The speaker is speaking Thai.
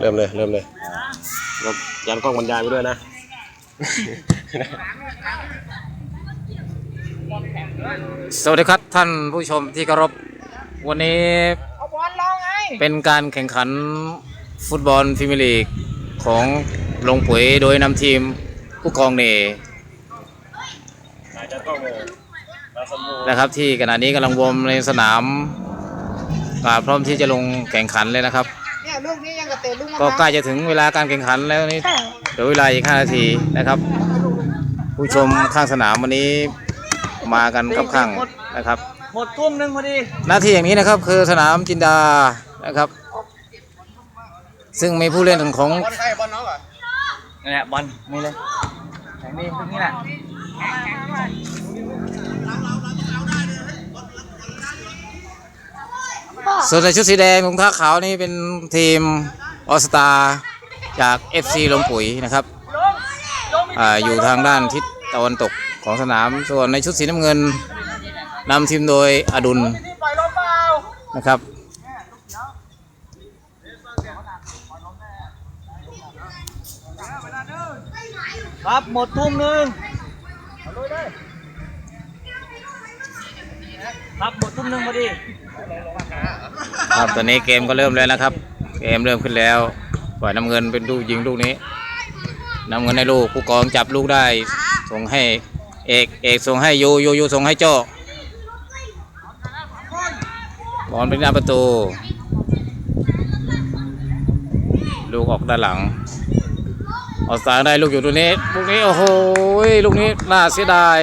เริ่มเลยเริ่มเลยแล้วยันกล้องบรรยายไปด้วยนะ สวัสดีครับท่านผู้ชมที่เคารพวันนี้เอาบอลลงไงเป็นการแข่งขันฟุตบอลพรีเมียร์ลีกของลงปุ๋ยโดยนำทีมผู้กองเนยันกล้องเลยมาสมบูนะครับที่ขณะนี้กำลังวอร์มในสนามอ่าพร้อมที่จะลงแข่งขันเลยนะครับ เนี่ยลูกนี้ยังกระเตะลูกมะก็พร้าวใกล้จะถึงเวลาการแข่งขันแล้วนี่เหลือเวลาอีก 5 นาทีนะครับ ผู้ชมข้างสนามวันนี้มากันครับข้างนะครับ หมดทุ่มหนึ่งพอดี หน้าที่อย่างนี้นะครับคือสนามจินดานะครับ ซึ่งมีผู้เล่นของบอลใครบอลน้องเหรอนี่แหละบอลนี่เลยแข่งนี่ตรงนี้แหละ ส่วนในชุดสีแดงถุงเท้าขาวนี่เป็นทีมออสตาจาก FC ลงปุ๋ยนะครับอาอยู่ทางด้านทิศตะวันตกของสนาม ส่วนในชุดสีน้ำเงินนำทีมโดยอดุลนนะครับครับหมดทุ่มหนึ่ง รับหมดทุ่มหนึ่งพอดีครับตอนนี้เกมก็เริ่มแล้วนะครับ เกมเริ่มขึ้นแล้วปล่อยน้ำเงินเป็นลูกยิงลูกนี้น้ำเงินให้ลูกผู้กองจับลูกได้ส่งให้เอกเอกส่งให้ยูยูยูส่งให้โจบอลเป็นหน้าประตู ลูกออกด้านหลังออกสายได้ลูกอยู่ตรงนี้ลูกนี้โอ้โหลูกนี้น่าเสียดาย